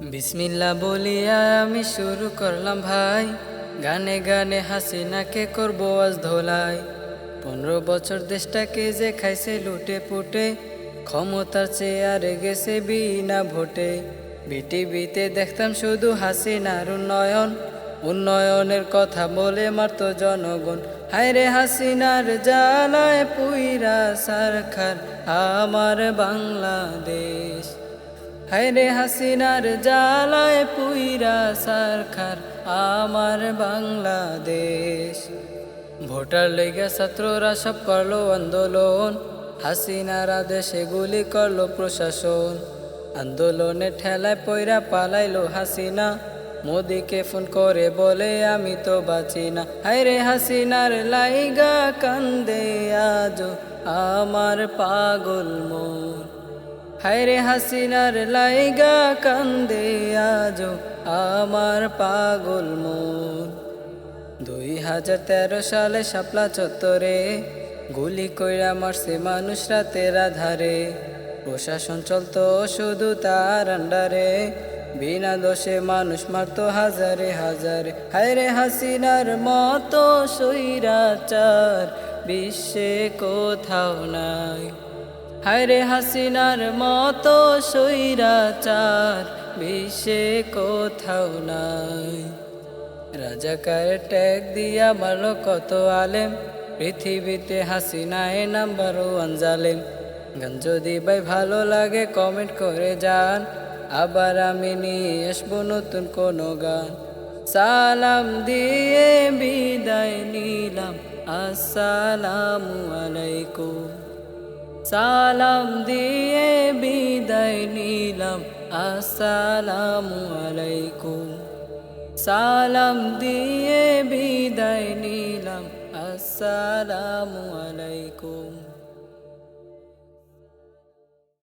বিসমিল্লা বলিয়া আমি শুরু করলাম ভাই। গানে গানে হাসিনাকে করব আজ ধোলাই। পনেরো বছর দেশটাকে যে খাইছে লুটে পুটে, ক্ষমতার চেয়ারে গেছে বিনা ভোটে। বিটিভিতে দেখতাম শুধু হাসিনার উন্নয়ন। উন্নয়নের কথা বলে মারতো জনগণ। হায়রে হাসিনার জ্বালায় পুইরা সারখার, আমার বাংলাদেশ। হায়রে হাসিনার জ্বালায় পুইরা সারখার আমার বাংলাদেশ। ভোটার লেগে ছাত্ররা সব করল আন্দোলন। হাসিনার আদেশে গুলি করল প্রশাসন। আন্দোলনে ঠেলায় পইরা পালাইলো হাসিনা। মোদিকে ফোন করে বলে, আমি তো বাঁচি না। হায়রে হাসিনার লাইগা কান্দে আজ আমার পাগল মন। হায়রে হাসিনার লাইগা কান্দে আজ আমার পাগল মন। দুই হাজার তেরো সালে শাপলা চত্বরে গুলি কইরা মারছে মানুষ রাতের আধারে। প্রশাসন চলতো শুধু তার আন্ডারে, বিনা দোষে মানুষ মারতো হাজারে হাজারে। হায়রে হাসিনার মতো সৈরাচার বিশ্বে কোথাও নাই। হায়রে হাসিনার মতো সৈরাচার বিশ্বে কোথাও নাই। রাজাকার ট্যাগ দিয়া মারলো কত আলেম। পৃথিবীতে হাসিনায় নাম্বার ওয়ান জালেম। গান যদি ভাই ভালো লাগে, কমেন্ট করে যান আবার আমি নিয়ে আসব নতুন কোনো গান। সালাম দিয়ে বিদায় নিলাম। আসসালামু আলাইকুম। সালাম দিয়ে বিদায় নিলাম। আসসালামু আলাইকুম। সালাম দিয়ে বিদায় নিলাম। আসসালামু আলাইকুম।